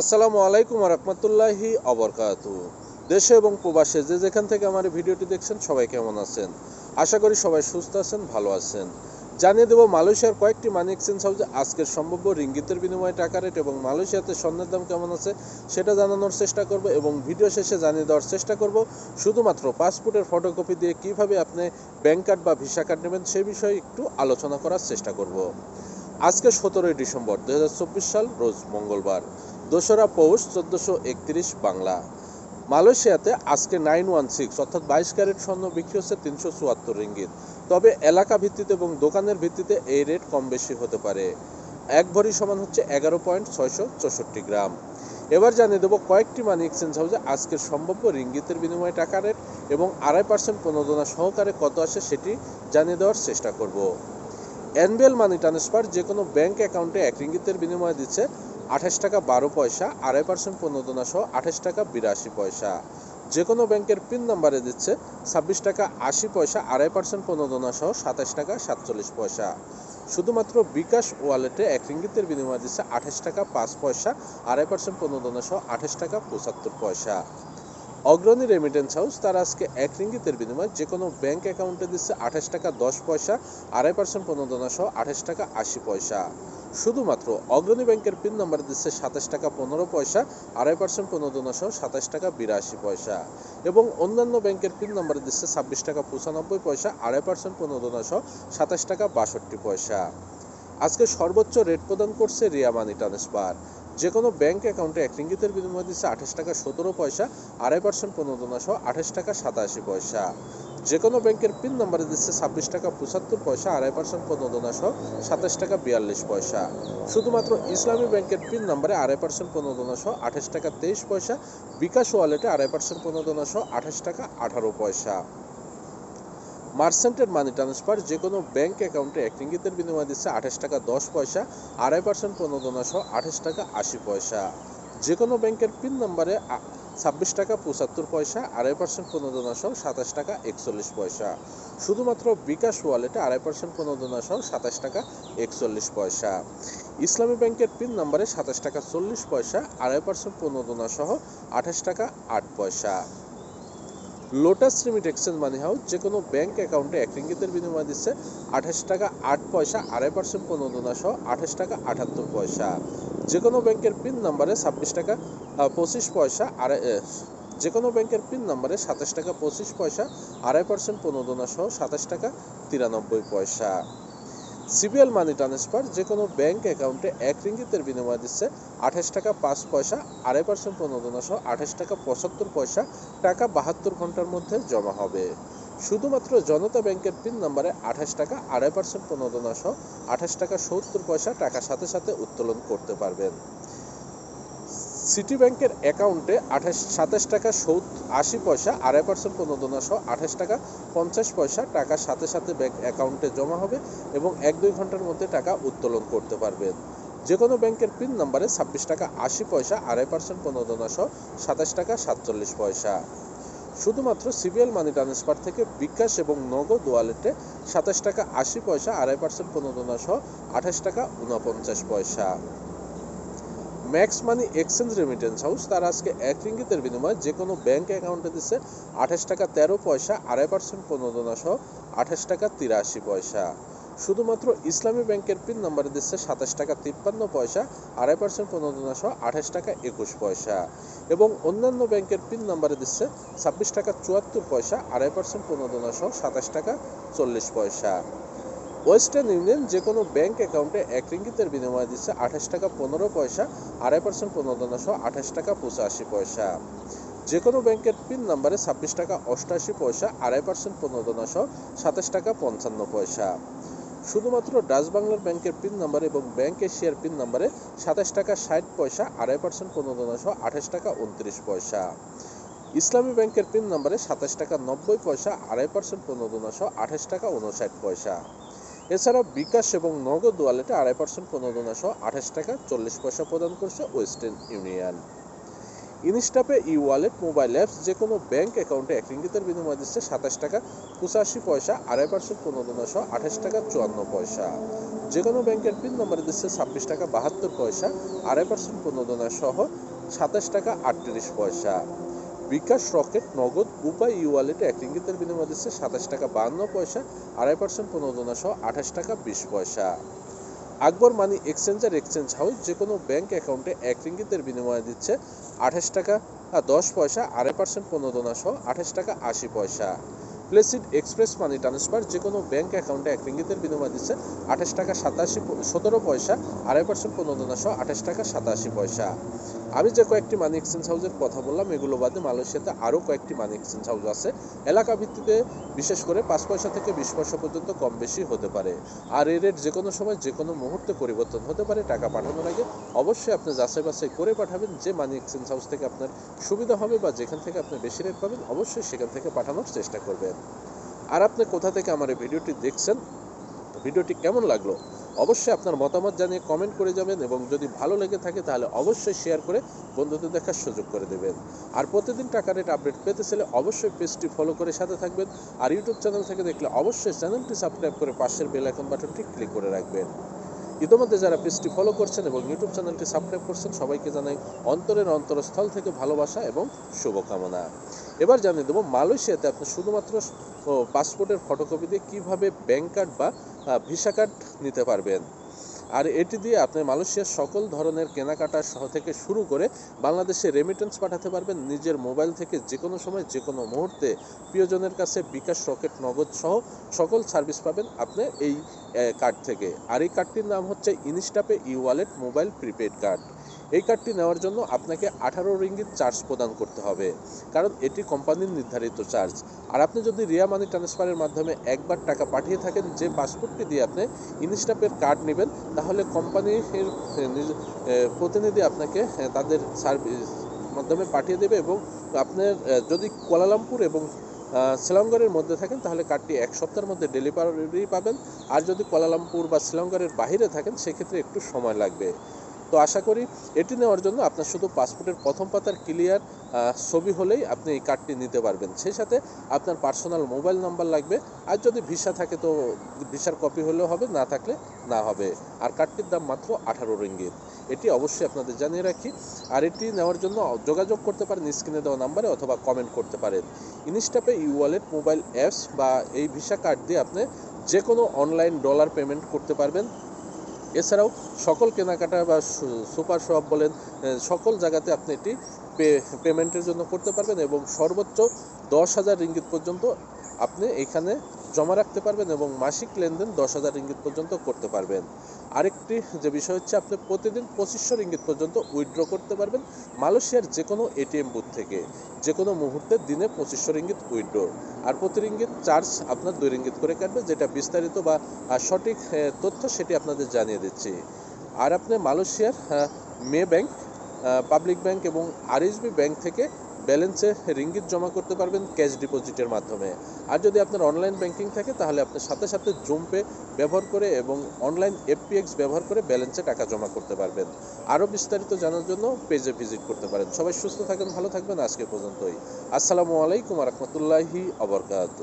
আসসালামু আলাইকুম রহমতুল্লাহি অবরকাত দেশে এবং প্রবাসে যে যেখান থেকে আমার ভিডিওটি দেখছেন, সবাই কেমন আছেন? আশা করি সবাই সুস্থ আছেন, ভালো আছেন। জানিয়ে দেব, মালয়েশিয়ার কয়েকটি মানি এক্সচেঞ্জ হাউসে আজকের সম্ভাব্য রিঙ্গিতের বিনিময়ে টাকা রেট এবং মালয়েশিয়াতে স্বর্ণের দাম কেমন আছে, সেটা জানানোর চেষ্টা করব এবং ভিডিও শেষে জানিয়ে দেওয়ার চেষ্টা করব, শুধুমাত্র পাসপোর্টের ফটোকপি দিয়ে কীভাবে আপনি ব্যাংক কার্ড বা ভিসা কার্ড নেবেন সেই বিষয়ে একটু আলোচনা করার চেষ্টা করব। আজকে সতেরোই ডিসেম্বর, দুই হাজার চব্বিশ সাল, রোজ মঙ্গলবার। দোসরা পৌষ চোদ্দোশো একত্রিশ বাংলা। মালয়েশিয়াতে আজকে নাইন ওয়ান সিক্স অর্থাৎ বাইশ ক্যারেট স্বর্ণ বিক্রি হচ্ছে তিনশো চুয়াত্তর রিঙ্গিত। তবে এলাকা ভিত্তিতে এবং দোকানের ভিত্তিতে এই রেট কম বেশি হতে পারে। এক ভরি সমান হচ্ছে এগারো পয়েন্ট ছয়শো চৌষট্টি গ্রাম। এবার জানিয়ে দেবো কয়েকটি মানি এক্সচেঞ্জ হাউসে আজকের সম্ভাব্য রিঙ্গিতের বিনিময়ে টাকা রেট এবং আড়াই পার্সেন্ট প্রণোদনা সহকারে কত আসে সেটি জানিয়ে দেওয়ার চেষ্টা করব। এনবিএল মানি ট্রান্সফার যে কোনো ব্যাংক অ্যাকাউন্টে এক রিঙ্গিতের বিনিময়ে দিচ্ছে আঠাশ টাকা বারো পয়সা, আড়াই পার্সেন্ট প্রণোদনা সহ আঠাশ টাকা বিরাশি পয়সা। যে কোনো ব্যাংকের পিন নাম্বারে দিচ্ছে ছাব্বিশ টাকা আশি পয়সা, আড়াই পার্সেন্ট প্রণোদনা সহ সাতাশ টাকা সাতচল্লিশ পয়সা। শুধুমাত্র বিকাশ ওয়ালেটে এক রিঙ্গিতের বিনিময় দিচ্ছে আঠাশ টাকা পাঁচ পয়সা, আড়াই পার্সেন্ট প্রণোদনা সহ আঠাশ টাকা পঁচাত্তর পয়সা। অগ্রণী রেমিটেন্স হাউস তারা আজকে এক রিঙ্গিতের বিনিময়ে যে কোনো ব্যাংক অ্যাকাউন্টে দিচ্ছে আঠাশ টাকা দশ পয়সা, আড়াই পার্সেন্ট প্রণোদনা সহ আঠাশ টাকা আশি পয়সা। শুধুমাত্র অগ্রণী ব্যাংকের পিন নাম্বার দিচ্ছে সাতাশ টাকা পনেরো পয়সা, আড়াই পার্সেন্ট প্রণোদনা সহ সাতাশ টাকা বিরাশি পয়সা। এবং অন্যান্য ব্যাংকের পিন নাম্বার দিচ্ছে ছাব্বিশ টাকা পঁচানব্বই পয়সা, আড়াই পার্সেন্ট প্রণোদনা সহ সাতাশ টাকা বাষট্টি পয়সা। আজকে সর্বোচ্চ রেট প্রদান করছে রিয়া মানি ট্রান্সফার যে কোনো ব্যাংক অ্যাকাউন্টে এক রিঙ্গিতের বিনিময়ে দিচ্ছে আঠাশ টাকা সতেরো পয়সা, আড়াই পার্সেন্ট প্রণোদনা সহ আঠাশ টাকা সাতাশি পয়সা। যে কোনো ব্যাংকের পিন নাম্বারে দিচ্ছে ছাব্বিশ টাকা পঁচাত্তর পয়সা, আড়াই পার্সেন্ট প্রণোদনা সহ সাতাশ টাকা বিয়াল্লিশ পয়সা। শুধুমাত্র ইসলামী ব্যাংকের পিন নাম্বারে আড়াই পার্সেন্ট প্রণোদনা সহ আঠাশ টাকা তেইশ পয়সা, বিকাশ ওয়ালেটে আড়াই পার্সেন্ট প্রণোদনা সহ আঠাশ টাকা আঠারো পয়সা। মার্সেন্টের মানি ট্রান্সফার যে কোনো ব্যাংক অ্যাকাউন্টে এক রিঙ্গিতের বিনিময়ে দিচ্ছে আঠাশ টাকা দশ পয়সা, আড়াই পার্সেন্ট প্রণোদনা সহ আঠাশ টাকা আশি পয়সা। যে কোনো ব্যাংকের পিন নাম্বারে ছাব্বিশ টাকা পঁচাত্তর পয়সা, আড়াই পার্সেন্ট প্রণোদনা সহ সাতাশ টাকা একচল্লিশ পয়সা। শুধুমাত্র বিকাশ ওয়ালেটে আড়াই পার্সেন্ট প্রণোদনা সহ সাতাশ টাকা একচল্লিশ পয়সা। ইসলামী ব্যাংকের পিন নাম্বারে সাতাশ টাকা চল্লিশ পয়সা, আড়াই পার্সেন্ট প্রণোদনা সহ আঠাশ টাকা আট পয়সা। Lotus remit exchange money house যে কোনো ব্যাংক অ্যাকাউন্টে এক রিঙ্গিতের বিনিময় দিচ্ছে আঠাশ টাকা আট পয়সা, আড়াই পার্সেন্ট প্রণোদনা সহ আঠাশ টাকা আটাত্তর পয়সা। যে কোনো ব্যাংকের পিন নাম্বারে ছাব্বিশ টাকা পঁচিশ পয়সা, আড়াই যে কোনো ব্যাংকের পিন নাম্বারে সাতাশ টাকা, পঁচিশ পয়সা, আড়াই পার্সেন্ট প্রণোদনা সহ সাতাশ টাকা, তিরানব্বই পয়সা। সিবিএল মানি ট্রান্সফার যে কোনো ব্যাংক অ্যাকাউন্টে এক রিঙ্গিতের বিনিময় দিচ্ছে আঠাশ টাকা পাঁচ পয়সা, আড়াই পার্সেন্ট প্রণোদনা সহ আঠাশ টাকা পঁচাত্তর পয়সা, টাকা বাহাত্তর ঘণ্টার মধ্যে জমা হবে। শুধুমাত্র জনতা ব্যাংকের পিন নাম্বারে আঠাশ টাকা, আড়াই পার্সেন্ট প্রণোদনা সহ আঠাশ টাকা সত্তর পয়সা টাকা সাথে সাথে উত্তোলন করতে পারবেন। সিটি ব্যাংকের অ্যাকাউন্টে আঠাশ, সাতাশ টাকা সৌদ আশি পয়সা, আড়াই পার্সেন্ট প্রণোদনা সহ আঠাশ টাকা পঞ্চাশ পয়সা টাকার সাথে সাথে ব্যাংক অ্যাকাউন্টে জমা হবে এবং এক দুই ঘণ্টার মধ্যে টাকা উত্তোলন করতে পারবেন। যে কোনো ব্যাংকের পিন নাম্বারে ছাব্বিশ টাকা, আশি পয়সা, আড়াই পার্সেন্ট প্রণোদনা সহ সাতাশ টাকা, সাতচল্লিশ পয়সা। শুধুমাত্র সিবিএল মানি ট্রান্সফার থেকে বিকাশ এবং নগদ ওয়ালেটে সাতাশ টাকা, আশি পয়সা, আড়াই পার্সেন্ট প্রণোদনা সহ আঠাশ টাকা উনপঞ্চাশ পয়সা। Max money exchange remittance house তারা আজকে এক রিঙ্গিতের বিনিময়ে যে কোনো ব্যাংক অ্যাকাউন্টে দিচ্ছে আঠাশ টাকা তেরো পয়সা, আড়াই পার্সেন্ট প্রণোদনা সহ আঠাশ টাকা তিরাশি পয়সা। শুধুমাত্র ইসলামী ব্যাংকের পিন নাম্বারে দিচ্ছে সাতাশ টাকা তিপ্পান্ন পয়সা, আড়াই পার্সেন্ট প্রণোদনা সহ আঠাশ টাকা একুশ পয়সা। এবং অন্যান্য ব্যাংকের পিন নাম্বারে দিচ্ছে ছাব্বিশ টাকা চুয়াত্তর পয়সা, আড়াই পার্সেন্ট প্রণোদনা সহ সাতাশ টাকা চল্লিশ পয়সা। ওয়েস্টার্ন ইউনিয়ন যে কোনো ব্যাংক অ্যাকাউন্টে এক রিঙ্গিতের বিনিময়ে দিচ্ছে আঠাশ টাকা পনেরো পয়সা, আড়াই পার্সেন্ট প্রণোদনা সহ আঠাশ টাকা পঁচাশি পয়সা। যে কোনো ব্যাংকের পিন নাম্বারে ছাব্বিশ টাকা অষ্টাশি পয়সা, আড়াই পার্সেন্ট প্রণোদনা সহ সাতাশ টাকা পঞ্চান্ন পয়সা। শুধুমাত্র ডাচ বাংলার ব্যাংকের পিন নাম্বার এবং ব্যাংক এশিয়ার পিন নাম্বারে সাতাশ টাকা ষাট পয়সা, আড়াই পার্সেন্ট প্রণোদনা সহ আঠাশ টাকা উনত্রিশ পয়সা। ইসলামী ব্যাংকের পিন নাম্বারে সাতাশ টাকা নব্বই পয়সা, আড়াই পার্সেন্ট প্রণোদনা সহ আঠাশ টাকা উনষাট পয়সা। এছাড়াও বিকাশ এবং নগদ ওয়ালেটে আড়াই পার্সেন্ট প্রণোদনা সহ আঠাশ টাকা চল্লিশ পয়সা প্রদান করছে Western Union. Instapay e wallet, mobile apps যে কোনো ব্যাঙ্ক অ্যাকাউন্টে এক রিঙ্গিতের বিনিময় দিচ্ছে সাতাশ টাকা পঁচাশি পয়সা, আড়াই পার্সেন্ট পনেরো সহ আঠাশ টাকা চুয়ান্ন পয়সা। যে কোনো ব্যাংকের পিন নম্বরে দিচ্ছে ছাব্বিশ টাকা বাহাত্তর পয়সা, আড়াই পার্সেন্ট পনেরো সহ সাতাশ টাকা আটত্রিশ পয়সা। বিকাশ রকেট নগদ উপায় ই ওয়ালেটে এক রিঙ্গিতের বিনিময় দিচ্ছে সাতাশ টাকা বাহান্ন পয়সা, আড়াই পার্সেন্ট পনেরো সহ আঠাশ টাকা বিশ পয়সা। Akbar money exchanger exchange house যে কোনো ব্যাংক অ্যাকাউন্টে এক রিঙ্গিতের বিনিময়ে দিচ্ছে আঠাশ টাকা দশ পয়সা, আড়াই পার্সেন্ট প্রণোদনা সহ আঠাশ টাকা আশি পয়সা। প্লেসিড এক্সপ্রেস মানি ট্রান্সফার যে কোনো ব্যাংক অ্যাকাউন্টে এক রিঙ্গিতের বিনিময় দিচ্ছে আঠাশ টাকা সাতাশি সতেরো পয়সা, আড়াই পার্সেন্ট প্রণোদনা সহ আঠাশ টাকা সাতাশি পয়সা। আমি যে কয়েকটি মানি এক্সচেঞ্জ হাউসের কথা বললাম, এগুলো বাদে মালয়েশিয়াতে আরও কয়েকটি মানি এক্সচেঞ্জ হাউস আছে। এলাকা ভিত্তিতে বিশেষ করে পাঁচ পয়সা থেকে বিশ পয়সা পর্যন্ত কম বেশি হতে পারে। আর এই রেট যে কোনো সময় যে কোনো মুহূর্তে পরিবর্তন হতে পারে, টাকা পাঠানোর আগে অবশ্যই আপনি যাচাই বাছাই করে পাঠাবেন যে মানি এক্সচেঞ্জ হাউস থেকে আপনার সুবিধা হবে বা যেখান থেকে আপনি বেশি রেট পাবেন, অবশ্যই সেখান থেকে পাঠানোর চেষ্টা করবেন। আর আপনি কোথা থেকে আমার এই ভিডিওটি দেখছেন ভিডিওটি কেমন লাগল? অবশ্যই আপনার মতামত জানিয়ে কমেন্ট করে যাবেন এবং যদি ভালো লেগে থাকে তাহলে অবশ্যই শেয়ার করে বন্ধুদের দেখার সুযোগ করে দেবেন। আর প্রতিদিন টাকা রেট আপডেট পেতে চাইলে অবশ্যই পেজটি ফলো করে সাথে থাকবেন আর ইউটিউব চ্যানেল থেকে দেখলে অবশ্যই চ্যানেলটি সাবস্ক্রাইব করে পাশের বেল আইকন বাটনটি ক্লিক করে রাখবেন। ইতিমধ্যে যারা পেজটি ফলো করছেন এবং ইউটিউব চ্যানেলটি সাবস্ক্রাইব করছেন, সবাইকে জানাই অন্তরের অন্তরস্থল থেকে ভালোবাসা এবং শুভকামনা। এবার জানিয়ে দেবো, মালয়েশিয়াতে আপনি শুধুমাত্র পাসপোর্টের ফটোকপি দিয়ে কীভাবে ব্যাংক কার্ড বা ভিসা কার্ড নিতে পারবেন। আর এটি দিয়ে আপনি মালয়েশিয়ার সকল ধরনের কেনাকাটা সহ থেকে শুরু করে বাংলাদেশে রেমিটেন্স পাঠাতে পারবেন। নিজের মোবাইল থেকে যে কোনো সময় যে কোনো মুহূর্তে প্রিয়জনের কাছে বিকাশ রকেট নগদ সহ সকল সার্ভিস পাবেন আপনি এই কার্ড থেকে। আর এই কার্ডটির নাম হচ্ছে Instapay e wallet mobile prepaid card এই কার্ডটি নেওয়ার জন্য আপনাকে আঠারো রিঙ্গিত চার্জ প্রদান করতে হবে, কারণ এটি কোম্পানির নির্ধারিত চার্জ। আর আপনি যদি রিয়া মানি ট্রান্সফারের মাধ্যমে একবার টাকা পাঠিয়ে থাকেন, যে পাসপোর্টটি দিয়ে আপনি ইনস্টাপের কার্ড নেবেন, তাহলে কোম্পানির প্রতিনিধি আপনাকে তাদের সার্ভিস মাধ্যমে পাঠিয়ে দেবে এবং আপনার যদি কোয়ালালামপুর এবং শিলংগড়ের মধ্যে থাকেন, তাহলে কার্ডটি এক সপ্তাহের মধ্যে ডেলিভারি পাবেন। আর যদি কোয়ালালামপুর বা শিলংগড়ের বাইরে থাকেন, সেক্ষেত্রে একটু সময় লাগবে। তো আশা করি এটি নেওয়ার জন্য আপনার শুধু পাসপোর্টের প্রথম পাতার ক্লিয়ার ছবি হলেই আপনি এই কার্ডটি নিতে পারবেন। সেই সাথে আপনার পার্সোনাল মোবাইল নাম্বার লাগবে। আর যদি ভিসা থাকে তো ভিসার কপি হলেও হবে, না থাকলে না হবে। আর কার্ডটির দাম মাত্র আঠারো রিঙ্গিত। এটি অবশ্যই আপনাদের জানিয়ে রাখি। আর এটি নেওয়ার জন্য যোগাযোগ করতে পারেন, স্ক্রিনে দেওয়া নাম্বারে অথবা কমেন্ট করতে পারেন। Instapay e wallet mobile apps বা এই ভিসা কার্ড দিয়ে আপনি যে কোনো অনলাইন ডলার পেমেন্ট করতে পারবেন। এছাড়াও সকল কেনাকাটা বা সুপার শপ বলেন সকল জায়গাতে আপনি এটি পেমেন্টের জন্য করতে পারবেন এবং সর্বোচ্চ দশ হাজার রিঙ্গিত পর্যন্ত আপনি এখানে জমা রাখতে পারবেন এবং মাসিক লেনদেন দশ হাজার ইঙ্গিত পর্যন্ত করতে পারবেন। আরেকটি যে বিষয় হচ্ছে, আপনি প্রতিদিন পঁচিশশো ইঙ্গিত পর্যন্ত উইথড্র করতে পারবেন মালয়েশিয়ার যে কোনো এটিএম বুথ থেকে। যে কোনো মুহূর্তে দিনে পঁচিশশো রিঙ্গিত উইথড্র। আর প্রতি রিঙ্গিত চার্জ আপনার দুই রিঙ্গিত করে কাটবে, যেটা বিস্তারিত বা সঠিক তথ্য সেটি আপনাদের জানিয়ে দিচ্ছি। আর আপনি মালয়েশিয়ার মে ব্যাংক পাবলিক ব্যাংক এবং আরএসবি ব্যাংক থেকে ব্যালেন্সে রিঙ্গিত জমা করতে পারবেন ক্যাশ ডিপোজিটের মাধ্যমে। আর যদি আপনার অনলাইন ব্যাংকিং থাকে, তাহলে আপনি সাথে সাথে জুমপে ব্যবহার করে এবং অনলাইন এফপিএক্স ব্যবহার করে ব্যালেন্সে টাকা জমা করতে পারবেন। আরও বিস্তারিত জানার জন্য পেজে ভিজিট করতে পারেন। সবাই সুস্থ থাকেন, ভালো থাকবেন আজকে পর্যন্তই। আসসালামু আলাইকুম রহমতুল্লাহি আবরকাত